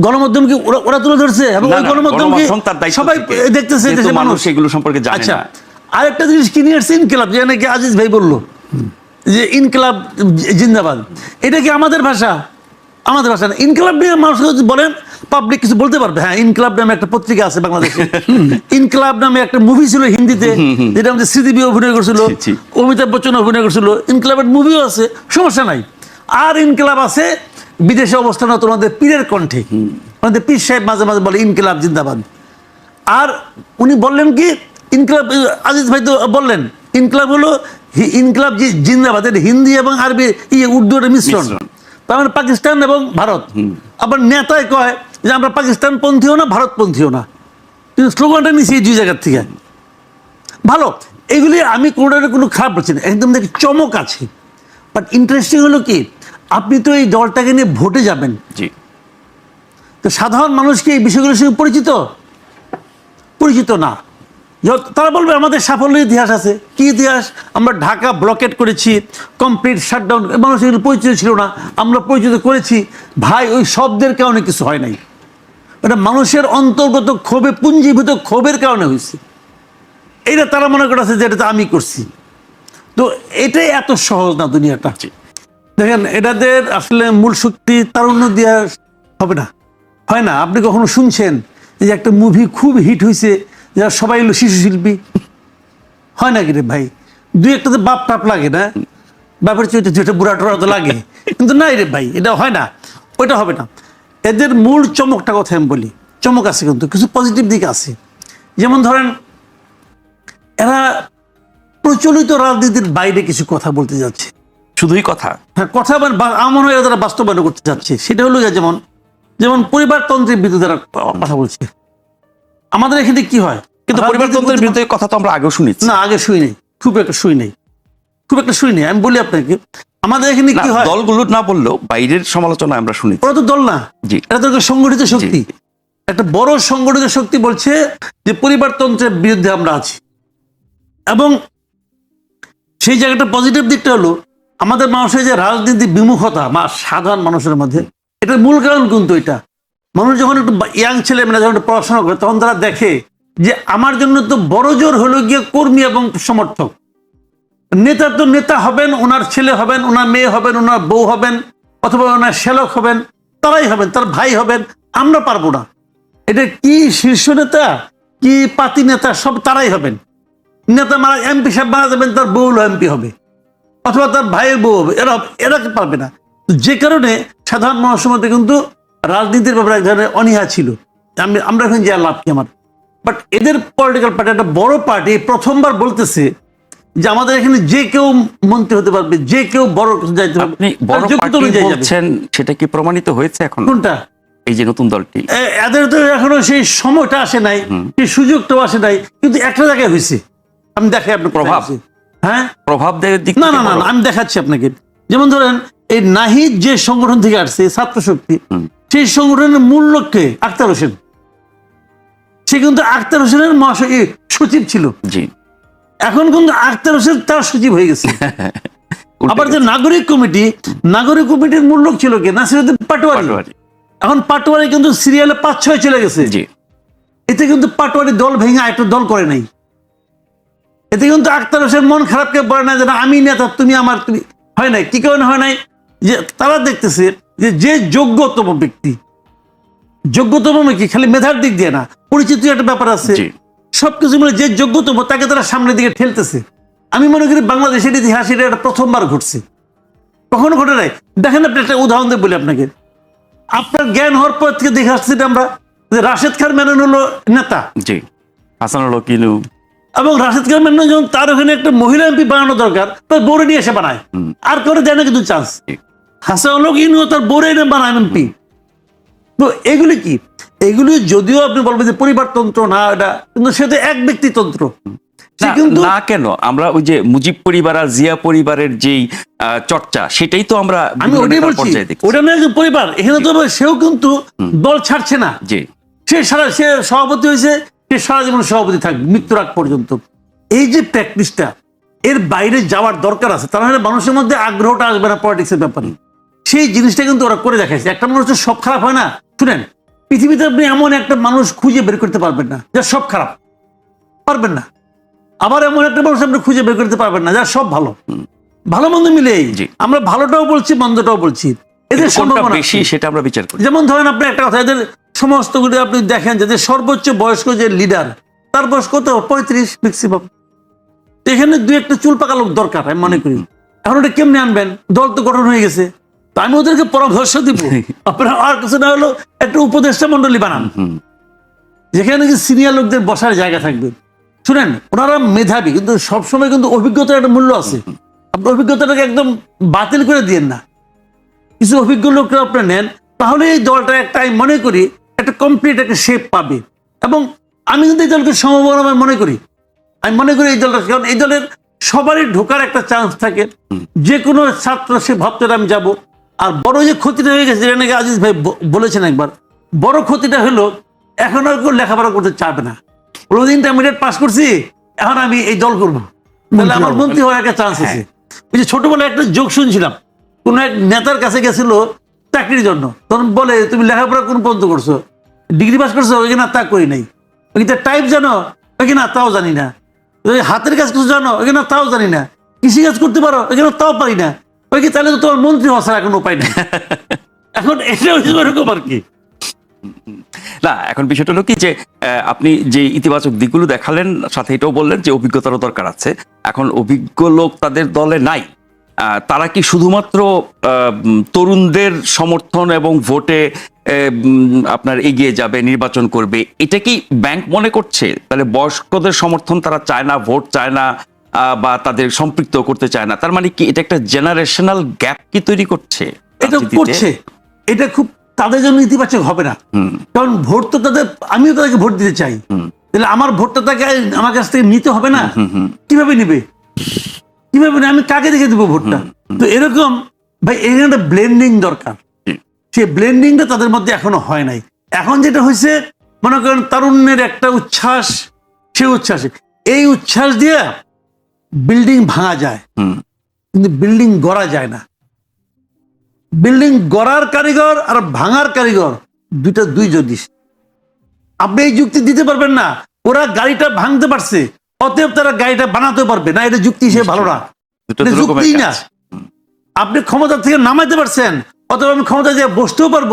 গণমাধ্যম কি ওরা- তুলে ধরছে এবং ওই গণমাধ্যম কি সবাই দেখতেছে দেশের মানুষ এগুলো সম্পর্কে জানে আচ্ছা। আরেকটা জিনিস কি নিয়ে আসছে? ইনকিলাব যে নাকি আজিজ ভাই বলল। যে ইনকিলাব জিন্দাবাদ। এটা কি আমাদের ভাষা? আমাদের ভাষা না। ইনকিলাব নিয়ে মানুষ বলেন পাবলিক কিছু বলতে পারবে। হ্যাঁ ইনকিলাব নামে একটা পত্রিকা আছে বাংলাদেশে। ইনকিলাব নামে একটা মুভি ছিল হিন্দিতে যেটা আমাদের স্মৃতিবি অভিনয় করছিল। অমিতাভ বচ্চন অভিনয় করছিল। ইনকিলাবের মুভিও আছে সমস্যা নাই। আর ইনকিলাব আছে বিদেশে অবস্থান তোমাদের পীরের কণ্ঠে। আমাদের পীর সাহেব মাঝে মাঝে বলে ইনকিলাব জিন্দাবাদ। আর উনি বললেন কি ইনকলাব আজিজ ভাই তো বললেন ইনকলাব হলো ইনকলাব জি জিন্দাবাদ এটা হিন্দি এবং আরবি ইয়ে উর্দু এর মিশ্রণ। তার মানে পাকিস্তান এবং ভারত। আবার নেতায় কয় যে আমরা পাকিস্তান পন্থীও না ভারত পন্থীও না। কিন্তু স্লোগানটা নিছি এই দুই জায়গার থেকে। ভালো এগুলি আমি কোনোটার কোনো খারাপ বলছি না একদম দেখি চমক আছে। বাট ইন্টারেস্টিং হলো কি আপনি তো এই দলটাকে নিয়ে ভোটে যাবেন। জি। তো সাধারণ মানুষকে এই বিষয়গুলোর সঙ্গে পরিচিত? পরিচিত না। তারা বলবে আমাদের সাফল্য ইতিহাস আছে। কি ইতিহাস? আমরা ঢাকা ব্লকেট করেছি কমপ্লিট শাটডাউন মানুষ এগুলো পরিচিত ছিল না। আমরা পরিচিত করেছি। ভাই ওই শব্দের কারণে কিছু হয় নাই। এটা মানুষের অন্তর্গত ক্ষোভে পুঞ্জীভূত ক্ষোভের কারণে হয়েছে। এইটা তারা মনে করেছে যে এটা তো আমি করছি। তো এটাই এত সহজ না দুনিয়াটা। দেখেন এটাদের আসলে মূল শক্তি তারুণ্য দেওয়া হবে না। হয় না? আপনি কখনো শুনছেন যে একটা মুভি খুব হিট হয়েছে যারা সবাই হলো শিশু শিল্পী? হয় নাকি রে ভাই? দুই একটা তো বাপ টাপ লাগে না? বাপের চরিত্র যেটা বুড়া টোড়া তো লাগে। কিন্তু নাই রে ভাই, এটা হয় না। ওইটা হবে না। এদের মূল চমকটা কথা আমি বলি। চমক আছে কিন্তু, কিছু পজিটিভ দিক আছে। যেমন ধরেন, এরা প্রচলিত রাজনীতির বাইরে কিছু কথা বলতে যাচ্ছে। শুধুই কথা। হ্যাঁ কথা মানে আমার হয় তারা বাস্তবায়ন করতে চাচ্ছে সেটা হলো যেমন যেমন পরিবারতন্ত্রের বিরুদ্ধে তারা কথা বলছে। আমাদের এখানে কি হয়? কিন্তু রাজনীতি পরিবারতন্ত্রের বিরুদ্ধে কথা তো আমরা আগেও শুনেছি। না আগে শুই নেই। খুব একটা শুই নেই। খুব একটা শুই নেই। আমি বলি আপনাকে আমাদের এখানে কি হয়? দলগুলো না বললেও বাইরের সমালোচনা আমরা শুনি ওরা তো দল না। জি। এটা তো একটা সংগঠিত শক্তি। একটা বড় সংগঠিত শক্তি বলছে যে পরিবারতন্ত্রের বিরুদ্ধে আমরা আছি। এবং সেই জায়গাটা পজিটিভ দিকটা হলো আমাদের মানুষের যে রাজনীতি বিমুখতা বা সাধারণ মানুষের মধ্যে, এটার মূল কারণ কিন্তু এটা। মানুষ যখন একটু ইয়াং ছেলে মেয়েরা যখন একটু পড়াশোনা করে, তখন তারা দেখে যে আমার জন্য তো বড় জোর হলো গিয়ে কর্মী এবং সমর্থক। নেতা তো নেতা হবেন, ওনার ছেলে হবেন, ওনার মেয়ে হবেন, ওনার বউ হবেন, অথবা ওনার শ্যালক হবেন, তারাই হবেন, তার ভাই হবেন, আমরা পারব না। এটা কি শীর্ষ নেতা, কি পাতি নেতা, সব তারাই হবেন। নেতা মারা এমপি সাহেব মারা যাবেন, তার বউ এমপি হবে। অথবা তার ভাইয়ের বউ হবে এরা এরা পারবে না। যে কারণে সাধারণ মানুষের মধ্যে কিন্তু রাজনীতির ব্যাপারে এক ধরনের অনীহা ছিল। আমি আমরা এখন যে লাভ কি আমার? বাট এদের পলিটিক্যাল পার্টি একটা বড় পার্টি প্রথমবার বলতেছে যে আমাদের এখানে যে কেউ মন্ত্রী হতে পারবে যে কেউ বড় যাইতে পারবে বড় পার্টি বলছেন সেটা কি প্রমাণিত হয়েছে এখন? কোনটা? এই যে নতুন দলটি। এদের তো এখনও সেই সময়টা আসে নাই সেই সুযোগটাও আসে নাই কিন্তু একটা জায়গায় হয়েছে। আমি দেখাই আপনার প্রভাব? হ্যাঁ? প্রভাব দিক না না না আমি দেখাচ্ছি আপনাকে। যেমন ধরেন এই নাহিদ যে সংগঠন থেকে আসছে ছাত্র শক্তি সেই সংগঠনের মূল লক্ষ্যে আক্তার হোসেন। সে কিন্তু আক্তার হোসেনের সচিব ছিল। জি। এখন কিন্তু আক্তার হোসেন তার সচিব হয়ে গেছে। আবার যে নাগরিক কমিটি নাগরিক কমিটির মূল লোক ছিল কে? নাসিরুদ্দিন পাটোয়ারি। এখন পাটোয়ারি কিন্তু সিরিয়ালে পাঁচ ছয় চলে গেছে। জি। এতে কিন্তু পাটোয়ারি দল ভেঙে একটা দল করে নাই। এতে কিন্তু আক্তার হোসেন মন খারাপকে বলে না যে না, আমি নেতা তুমি আমার তুমি হয় নাই। কি কারণে হয় নাই? যে তারা দেখতেছে যে যে যোগ্যতম ব্যক্তি যোগ্যতম কি খালি মেধার দিক দিয়ে না পরিচিত একটা ব্যাপার আছে। সবকিছু মিলে যে যোগ্যতম তাকে তারা সামনের দিকে ঠেলতেছে। আমি মনে করি বাংলাদেশের ইতিহাস এটা একটা প্রথমবার ঘটছে। কখনো ঘটে নাই? দেখেন আপনি একটা উদাহরণ দিয়ে বলি আপনাকে। আপনার জ্ঞান হওয়ার পর থেকে দেখে আসছি আমরা যে রাশেদ খান মেনন হলো নেতা। জি। হাসানুল কিনু এবং রাশেদ খান মেনন যখন তার ওখানে একটা মহিলা এমপি বানানো দরকার তার বোরে নিয়ে এসে বানায়। আর করে দেয় না কিন্তু চান্স। হাসানুল তার বোরে এনে বানায় এমপি। তো এগুলি কি? এগুলি যদিও আপনি বলবেন যে পরিবারতন্ত্র না এটা কিন্তু এক ব্যক্তিতন্ত্র না- কিন্তু না কেন? আমরা ওই যে মুজিব পরিবার আর জিয়া পরিবারের যেই চর্চা সেটাই তো আমরা আমি ওটাই বলছি ওটা পরিবার এখানে তো সেও কিন্তু দল ছাড়ছে না। জি। সে সারা সে সভাপতি হয়েছে সে সারা জীবন সভাপতি থাকবে মৃত্যুর আগ পর্যন্ত। এই যে প্র্যাকটিসটা এর বাইরে যাওয়ার দরকার আছে। তার মানে মানুষের মধ্যে আগ্রহটা আসবে না পলিটিক্সের ব্যাপারে। সেই জিনিসটা কিন্তু ওরা করে দেখাইছে। একটা মানুষ তো সব খারাপ হয় না? শুনেন পৃথিবীতে আপনি এমন একটা মানুষ খুঁজে বের করতে পারবেন না যা সব খারাপ। পারবেন না। আবার এমন একটা মানুষ আপনি খুঁজে বের করতে পারবেন না যা সব ভালো। ভালো মন্দ মিলেই। জি। আমরা ভালোটাও বলছি মন্দটাও বলছি। এদের সম্ভাবনা বেশি সেটা আমরা বিচার করি। যেমন ধরেন আপনি একটা কথা এদের সমস্তগুলি আপনি দেখেন যে সর্বোচ্চ বয়স্ক যে লিডার তার বয়স কত? পঁয়ত্রিশ ম্যাক্সিমাম এখানে দু একটা চুল পাকা লোক দরকার আমি মনে করি। এখন ওটা কেমনে আনবেন? দল তো গঠন হয়ে গেছে। তো আমি ওদেরকে পরামর্শ দিব। আপনার আর কিছু না হলো একটা উপদেষ্টা মন্ডলী বানান। যেখানে কি সিনিয়র লোকদের বসার জায়গা থাকবে। শুনেন ওনারা মেধাবী কিন্তু সবসময় কিন্তু অভিজ্ঞতার একটা মূল্য আছে। আপনি অভিজ্ঞতাটাকে একদম বাতিল করে দিয়েন না। কিছু অভিজ্ঞ লোকরা আপনি নেন। তাহলে এই দলটা একটা আমি মনে করি একটা কমপ্লিট একটা শেপ পাবে। এবং আমি কিন্তু এই দলকে সম্ভাবনা মনে করি। আমি মনে করি এই দলটা কারণ এই দলের সবারই ঢোকার একটা চান্স থাকে। যে কোনো ছাত্র সে ভাবতে আমি যাব। আর বড় যে ক্ষতিটা হয়ে গেছে যেটা নাকি আজিজ ভাই বলেছেন একবার বড় ক্ষতিটা হলো এখন আর কেউ লেখাপড়া করতে চাবে না। রোজ ইন্টারমিডিয়েট পাস করছি এখন আমি এই দল করব। তাহলে আমার মন্ত্রী হওয়ার একটা চান্স আছে। ওই যে ছোটবেলায় একটা যোগ শুনছিলাম কোনো এক নেতার কাছে গেছিল চাকরির জন্য। তখন বলে তুমি লেখাপড়া কোন পর্যন্ত করছ? ডিগ্রি পাস করছ ওই না তা করি নাই। ওই টাইপ জানো ওই না তাও জানি না। ওই হাতের কাজ কিছু জানো ওই না তাও জানি না। কৃষি কাজ করতে পারো ওই তাও পারি না। ওই কি তাহলে তো তোমার মন্ত্রী হওয়া ছাড়া কোনো উপায় নেই? এখন এটা হচ্ছে এরকম আর কি। না এখন বিষয়টা হলো কি যে আপনি যে ইতিবাচক দিকগুলো দেখালেন সাথে এটাও বললেন যে অভিজ্ঞতারও দরকার আছে। এখন অভিজ্ঞ লোক তাদের দলে নাই। তারা কি শুধুমাত্র তরুণদের সমর্থন এবং ভোটে আপনার এগিয়ে যাবে নির্বাচন করবে এটা কি ব্যাংক মনে করছে? তাহলে বয়স্কদের সমর্থন তারা চায় না ভোট চায় না বা তাদের সম্পৃক্ত করতে চায় না তার মানে কি এটা একটা জেনারেশনাল গ্যাপ কি তৈরি করছে এটা করছে। এটা খুব তাদের জন্য ইতিবাচক হবে না। কারণ ভোট তো তাদের আমিও তাদেরকে ভোট দিতে চাই। তাহলে আমার ভোটটা তাকে আমার কাছ থেকে নিতে হবে না? কীভাবে নিবে? কীভাবে আমি কাকে দেখে দেবো ভোটটা? তো এরকম ভাই এখানে একটা ব্লেন্ডিং দরকার। সেই ব্লেন্ডিংটা তাদের মধ্যে এখনও হয় নাই। এখন যেটা হয়েছে মনে করেন তারুণ্যের একটা উচ্ছ্বাস সে উচ্ছ্বাসে। এই উচ্ছ্বাস দিয়ে বিল্ডিং ভাঙা যায়। কিন্তু বিল্ডিং গড়া যায় না। বিল্ডিং গড়ার কারিগর আর ভাঙার কারিগর দুইটা দুই জিনিস আপনি এই যুক্তি দিতে পারবেন না ওরা গাড়িটা ভাঙতে পারছে অতএব তারা গাড়িটা বানাতে পারবে। না এটা যুক্তি হিসেবে ভালো না। রকমের যুক্তিই না। আপনি ক্ষমতা থেকে নামাইতে পারছেন অথবা আমি ক্ষমতা দিয়ে বসতেও পারব।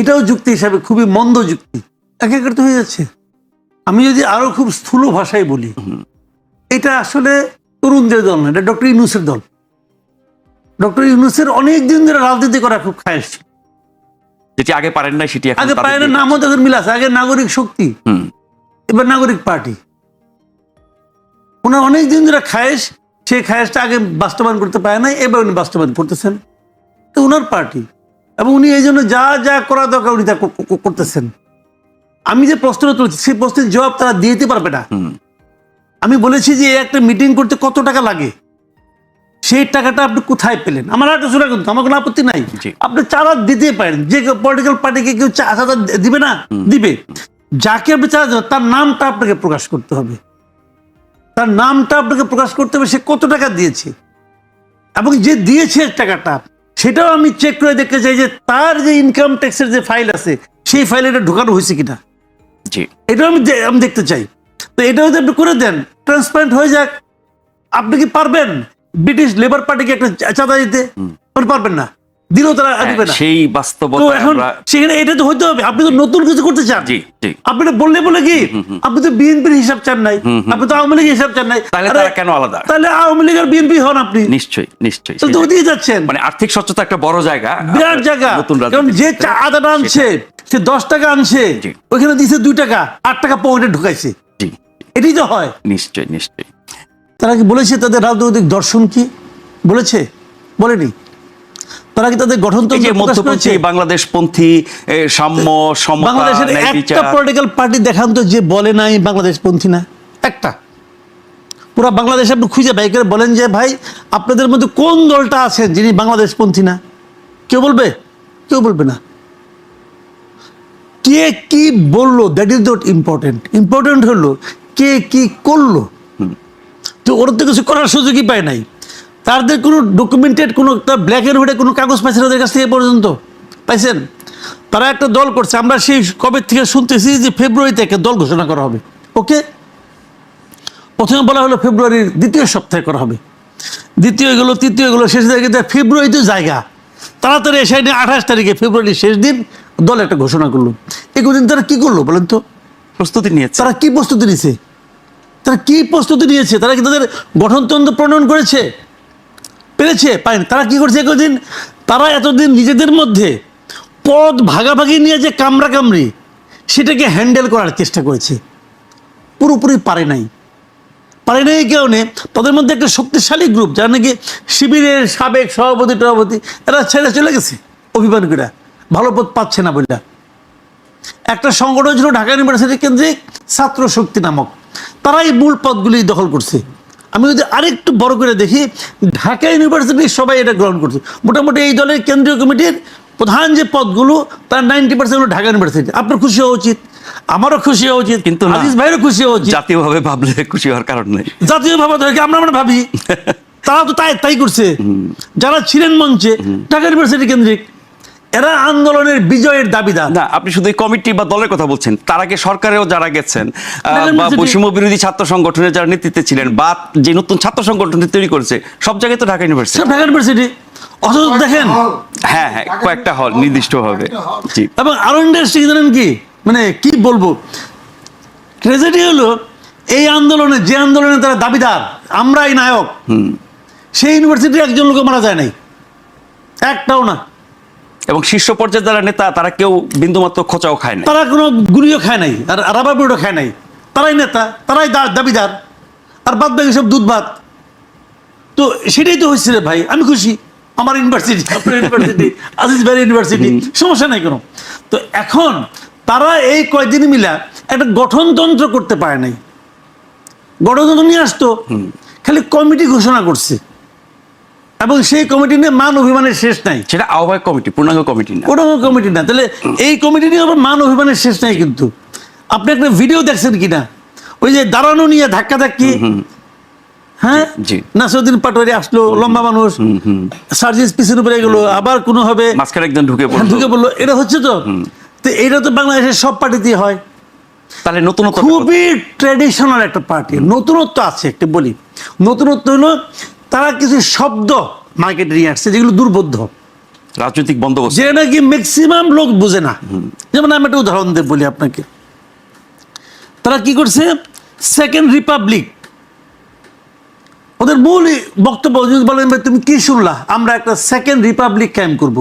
এটাও যুক্তি হিসাবে খুবই মন্দ যুক্তি। এক এক হয়ে যাচ্ছে। আমি যদি আরও খুব স্থূল ভাষায় বলি এটা আসলে তরুণদের দল না এটা ডক্টর ইউনুসের দল। ডক্টর ইউনুসের অনেক দিন ধরে রাজনীতি করা খুব খায় যেটি আগে পারেন না সেটি আগে পারেন নামও তখন মিল আছে। আগে নাগরিক শক্তি এবার নাগরিক পার্টি। ওনার অনেক দিন ধরে খায়েশ সেই খায়েশটা আগে বাস্তবায়ন করতে পারে না এবার উনি বাস্তবায়ন করতেছেন। তো ওনার পার্টি এবং উনি এই জন্য যা যা করা দরকার উনি তা কর- কর- করতেছেন। আমি যে প্রশ্নটা তুলছি সেই প্রশ্নের জবাব তারা দিতে পারবে না। আমি বলেছি যে একটা মিটিং করতে কত টাকা লাগে? সেই টাকাটা আপনি কোথায় পেলেন? আমার একটা শোনা কিন্তু আমার কোনো আপত্তি নাই। আপনি চাঁদা দিতে পারেন। যে পলিটিক্যাল পার্টিকে কেউ চা- চাঁদা দিবে না? দিবে। যাকে আপনি চাঁদা দেবেন তার নামটা আপনাকে প্রকাশ করতে হবে। তার নামটা আপনাকে প্রকাশ করতে হবে সে কত টাকা দিয়েছে? এবং যে দিয়েছে টাকাটা সেটাও আমি চেক করে দেখতে চাই যে তার যে ইনকাম ট্যাক্সের যে ফাইল আছে সেই ফাইলে এটা ঢোকানো হয়েছে কিনা। জি। এটাও আমি আমি দেখতে চাই। তো এটা যদি আপনি করে দেন ট্রান্সপারেন্ট হয়ে যাক। আপনি কি পারবেন? ব্রিটিশ লেবার পার্টিকে একটা চাঁদা দিতে? পারবেন না। দিলেও তারা দিবে না। সেই বাস্তবতা এখন সেখানে এটা তো হইতে হবে। আপনি তো নতুন কিছু করতে চান। জি জি। আপনি তো বললে বলে কি? আপনি তো বিএনপির হিসাব চান নাই। আপনি তো আওয়ামী লীগের হিসাব চান নাই। তাহলে তারা কেন আলাদা? তাহলে আওয়ামী লীগের বিএনপি হন আপনি। নিশ্চয়ই নিশ্চয়ই। তো সেই তো জায়গা। ওদিকে যাচ্ছেন। মানে আর্থিক স্বচ্ছতা একটা বড় জায়গা। বিরাট জায়গা। কারণ যে আদাটা আনছে সে দশ টাকা আনছে। ওইখানে দিছে দুই টাকা আট টাকা পকেটে ঢুকাইছে। জি। এটাই তো হয়। নিশ্চয়ই নিশ্চয়ই। তারা কি বলেছে তাদের রাজনৈতিক দর্শন কি? বলেছে? বলেনি? তারা কি তাদের গঠনতন্ত্র মধ্যপন্থী করেছে? বাংলাদেশ পন্থী সাম্য সমতা বাংলাদেশের একটা পলিটিক্যাল পার্টি দেখান তো যে বলে নাই বাংলাদেশ পন্থী না। একটা। পুরা বাংলাদেশ আপনি খুঁজে বাই করে বলেন যে ভাই আপনাদের মধ্যে কোন দলটা আছেন যিনি বাংলাদেশ পন্থী না? কেউ বলবে? কেউ বলবে না। কে কি বলল? That is not important important হলো কে কি করল? তো ওরা তো কিছু করার সুযোগই পায় নাই। তাদের কোনো ডকুমেন্টেড কোনো ব্ল্যাক এন্ড হোয়াইটে কোনো কাগজ পাইছেন ওদের কাছ থেকে পর্যন্ত? পাইছেন? তারা একটা দল করছে আমরা সেই কবে থেকে শুনতেছি যে ফেব্রুয়ারিতে একটা দল ঘোষণা করা হবে। ওকে? প্রথমে বলা হলো ফেব্রুয়ারির দ্বিতীয় সপ্তাহে করা হবে। দ্বিতীয় গেলো তৃতীয় গেলো শেষ তারিখে ফেব্রুয়ারিতে জায়গা। তাড়াতাড়ি এসে নিয়ে আঠাশ তারিখে ফেব্রুয়ারির শেষ দিন দল একটা ঘোষণা করল। এগুলো তারা কী করল বলেন তো? প্রস্তুতি নিয়েছে। তারা কি প্রস্তুতি নিয়েছে? তারা কি প্রস্তুতি নিয়েছে? তারা কি তাদের গঠনতন্ত্র প্রণয়ন করেছে? পেরেছে? পায়নি তারা কি করছে একদিন তারা এতদিন নিজেদের মধ্যে পদ ভাগাভাগি নিয়ে যে কামড়া কামড়ি, সেটাকে হ্যান্ডেল করার চেষ্টা করেছে। পুরোপুরি পারে নাই। পারে নাই নেই তাদের মধ্যে একটা শক্তিশালী গ্রুপ যারা নাকি শিবিরের সাবেক সভাপতি সভাপতি, এরা ছেড়ে চলে গেছে অভিমানীরা। ভালো পদ পাচ্ছে না বললা একটা সংগঠন ছিল ঢাকা ইউনিভার্সিটি কেন্দ্রিক ছাত্র শক্তি নামক। তারাই মূল পদগুলি দখল করছে। আমি যদি আরেকটু বড় করে দেখি ঢাকা ইউনিভার্সিটির সবাই এটা গ্রহণ করছে। মোটামুটি এই দলের কেন্দ্রীয় কমিটির প্রধান যে পদগুলো তার নাইনটি পার্সেন্ট ঢাকা ইউনিভার্সিটি। আপনার খুশি হওয়া উচিত? আমারও খুশি হওয়া উচিত? কিন্তু। আজিজ ভাইয়েরও খুশি হওয়া উচিত? জাতীয়ভাবে ভাবলে খুশি হওয়ার কারণ নেই। জাতীয় ভাবে ধরে আমরা আমরা ভাবি। তারা তো তাই তাই করছে। যারা ছিলেন মঞ্চে ঢাকা ইউনিভার্সিটি কেন্দ্রিক এরা আন্দোলনের বিজয়ের দাবিদার। না আপনি শুধু কমিটি বা দলের কথা বলছেন তার আগে সরকারেও যারা গেছেন বা বৈষম্য বিরোধী ছাত্র সংগঠনের যারা নেতৃত্বে ছিলেন বা যে নতুন ছাত্র সংগঠনটি তৈরি করেছে সব জায়গায় তো ঢাকা ইউনিভার্সিটি ঢাকা ইউনিভার্সিটি অথচ দেখেন হ্যাঁ হ্যাঁ কয়েকটা হল নির্দিষ্ট হবে জি। এবং আরও ইন্টারেস্টিং জানেন কি? মানে কি বলব? ট্রেজেডি হলো এই আন্দোলনে যে আন্দোলনে তারা দাবিদার আমরাই নায়ক। সেই ইউনিভার্সিটির একজন লোক মারা যায় নাই। একটাও না। এবং শীর্ষ পর্যায়ে যারা নেতা তারা কেউ বিন্দুমাত্র খোঁচাও খায় না তারা কোনো গুলিও খায় নাই আর রাবার বুড়ো খায় নাই। তারাই নেতা তারাই দাবিদার আর বাদ বাকি সব দুধ ভাত তো সেটাই তো হয়েছে রে ভাই আমি খুশি। আমার ইউনিভার্সিটি আপনার ইউনিভার্সিটি আজিজ ভাই ইউনিভার্সিটি সমস্যা নাই কোনো। তো এখন তারা এই কয়দিন মিলা একটা গঠনতন্ত্র করতে পারে নাই। গঠনতন্ত্র নিয়ে আসতো। খালি কমিটি ঘোষণা করছে। এবং সেই কমিটি নিয়ে মান অভিমানের শেষ নাই। সেটা আহ্বায়ক কমিটি পূর্ণাঙ্গ কমিটি না। কোনো কমিটি না। তাহলে এই কমিটি নিয়ে আবার মান অভিমানের শেষ নাই কিন্তু। আপনি একটা ভিডিও দেখছেন কিনা? ওই যে দাঁড়ানো নিয়ে ধাক্কা ধাক্কি। হ্যাঁ। নাসরুদ্দিন পাটোয়ারি আসলো লম্বা মানুষ। সার্জিস পিছনে পড়ে গেলো আবার কোনো হবে। মাঝখানে একজন ঢুকে পড়ল। ঢুকে বলল এটা হচ্ছে তো? তো এটা তো বাংলাদেশের সব পার্টিতেই হয়। তাহলে নতুনত্ব খুবই ট্র্যাডিশনাল একটা পার্টি। নতুনত্ব আছে একটা বলি। নতুনত্ব হলো তারা কিছু শব্দ মার্কেটে নিয়ে আসছে যেগুলো দুর্বোধ্য। রাজনৈতিক বন্দোবস্ত যে নাকি ম্যাক্সিমাম লোক বুঝে না। যেমন আমি একটা উদাহরণ দিয়ে বলি আপনাকে। তারা কি করছে? সেকেন্ড রিপাবলিক ওদের মূল বক্তব্য যদি বলেন ভাই তুমি কি শুনলা? আমরা একটা সেকেন্ড রিপাবলিক ক্যাম্প করব।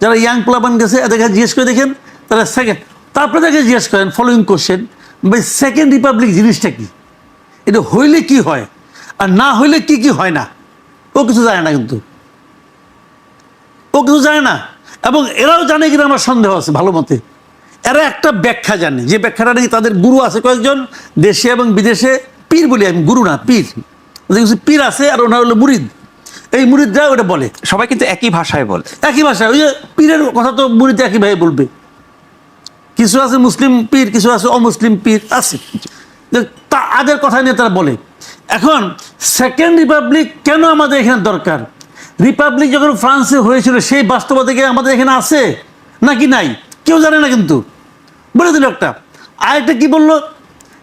যারা ইয়াং প্লাবান গেছে এদের কাছে জিজ্ঞেস করে দেখেন তারা সেকেন্ড তারপরে তাকে জিজ্ঞেস করেন ফলোয়িং কোশ্চেন ভাই সেকেন্ড রিপাবলিক জিনিসটা কি? এটা হইলে কি হয়? আর না হইলে কি কি হয় না? ও কিছু জানে না কিন্তু। ও কিছু জানে না। এবং এরাও জানে কিনা আমার সন্দেহ আছে ভালো মতে। এরা একটা ব্যাখ্যা জানে। যে ব্যাখ্যাটা নাকি তাদের গুরু আছে কয়েকজন দেশে এবং বিদেশে পীর বলি আমি গুরু না পীর। কিছু পীর আছে আর ওনার হলো মুরিদ। এই মুরিদরা ওটা বলে। সবাই কিন্তু একই ভাষায় বলে। একই ভাষায় ওই যে পীরের কথা তো মুরিদ একই ভাই বলবে। কিছু আছে মুসলিম পীর কিছু আছে অমুসলিম পীর আছে। তা- তাদের কথা নিয়ে তারা বলে। এখন সেকেন্ড রিপাবলিক কেন আমাদের এখানে দরকার? রিপাবলিক যখন ফ্রান্সে হয়েছিল সেই বাস্তবতা কি আমাদের এখানে আছে? নাকি নাই? কেউ জানে না কিন্তু। বলে দিল একটা। আরেকটা কি বলল?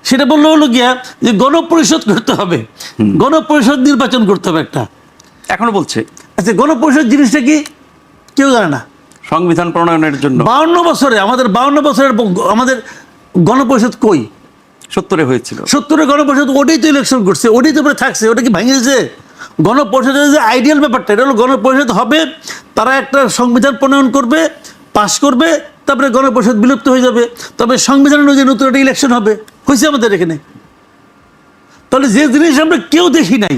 সেটা বলল হলো গিয়া যে গণপরিষদ করতে হবে। গণপরিষদ নির্বাচন করতে হবে একটা। এখনও বলছে। আচ্ছা গণপরিষদ জিনিসটা কি? কেউ জানে না। সংবিধান প্রণয়নের জন্য। বাউন্ন বছরে আমাদের বাউন্ন বছরের আমাদের গণপরিষদ কই? সত্তরে হয়েছিল। সত্তরে গণপরিষদ, ওটাই তো ইলেকশন করছে, ওটাই তো থাকছে, ওটা কি ভেঙে গেছে? গণপরিষদের যে আইডিয়াল ব্যাপারটা, এটা হলো গণপরিষদ হবে, তারা একটা সংবিধান প্রণয়ন করবে, পাশ করবে, তারপরে গণপরিষদ বিলুপ্ত হয়ে যাবে। তবে সংবিধান অনুযায়ী নতুন একটা ইলেকশন হবে, হয়েছে আমাদের এখানে। তাহলে যে জিনিস আমরা কেউ দেখি নাই,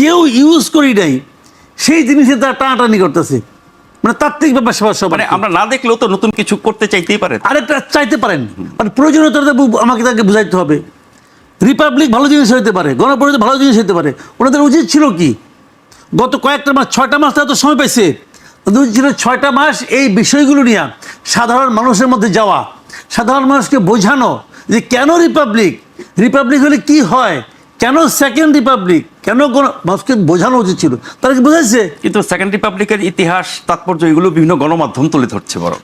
কেউ ইউজ করি নাই, সেই জিনিসে তারা টানাটানি করতেছে। মানে তাত্ত্বিক ব্যাপার সব মানে আমরা না দেখলেও তো নতুন কিছু করতে চাইতেই পারে। আরেকটা চাইতে পারেন। মানে প্রয়োজনীয়তা আমাকে তাকে বুঝাইতে হবে। রিপাবলিক ভালো জিনিস হইতে পারে গণপরিষদ ভালো জিনিস হইতে পারে। ওনাদের উচিত ছিল কি? গত কয়েকটা মাস ছয়টা মাস তারা তো সময় পাইছে। তাদের উচিত ছিল ছয়টা মাস এই বিষয়গুলো নিয়ে সাধারণ মানুষের মধ্যে যাওয়া সাধারণ মানুষকে বোঝানো যে কেন রিপাবলিক রিপাবলিক হলে কি হয়? কেন সেকেন্ড রিপাবলিক কেন কোন মানুষকে বোঝানো উচিত ছিল? তারা কি বোঝাচ্ছে কিন্তু সেকেন্ড রিপাবলিকের ইতিহাস, তাৎপর্য, এগুলো বিভিন্ন গণমাধ্যম তুলে ধরছে বরং।